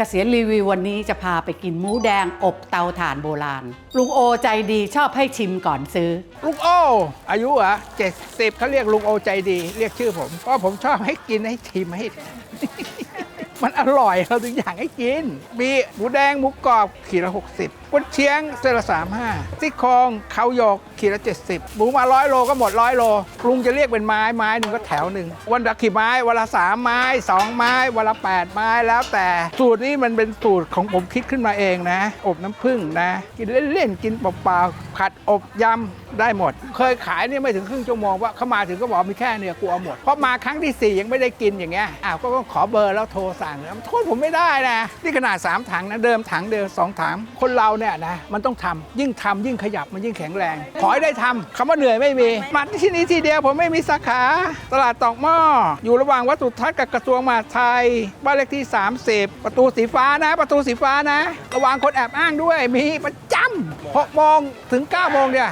เกษียณรีวิววันนี้จะพาไปกินหมูแดงอบเตาถ่านโบราณ ลุงโอใจดีชอบให้ชิมก่อนซื้อ ลุงโอ อายุเหรอะเจ็ดสิบเขาเรียกลุงโอใจดี เรียกชื่อผมเพราะผมชอบให้กินให้ชิมให้ มันอร่อยเราถึงอยากให้กิน มีหมูแดงหมูกรอบขีดละ 60กุนเชียงเซนละ35ซี่โครงเขาหยกขีดละ 70 หมูมาร้อยโลก็หมดร้อยโลลุงจะเรียกเป็นไม้ไม้หนึ่งก็แถวหนึ่งวันละกี่ไม้วันละสามไม้สองไม้วันละแปดไม้แล้วแต่สูตรนี้มันเป็นสูตรของผมคิดขึ้นมาเองนะ อบน้ำผึ้งนะ กินเล่นๆกินเปล่าๆผัดอบยำได้หมด เคยขายเนี่ยไม่ถึงครึ่งชั่วโมงว่าเขามาถึงก็บอกมีแค่เนี่ยกูเอาหมดเพราะมาครั้งที่สี่ยังไม่ได้กินอย่างเงี้ยอ้าวก็ขอเบอร์แล้วโทรสั่งนะโทษผมไม่ได้นะ นี่ขนาด 3 ถังนะ เดิมถังเดียวสองถัง คนเราเนี่ยนะ มันต้องทำยิ่งทำยิ่งขยับมันยิ่งแข็งแรง ขอให้ได้ทำคำว่าเหนื่อยไม่มี มาที่นี่ทีเดียวผมไม่มีสาขา ตลาดตอกหม้อ อยู่ระหว่างวัดสุทัศน์กับกระทรวงมหาดไทย บ้านเลขที่ 30 ประตูสีฟ้านะ ประตูสีฟ้านะ ระวังคนแอบอ้างด้วยมีประจำ6โมงถึง9โมงเนี่ย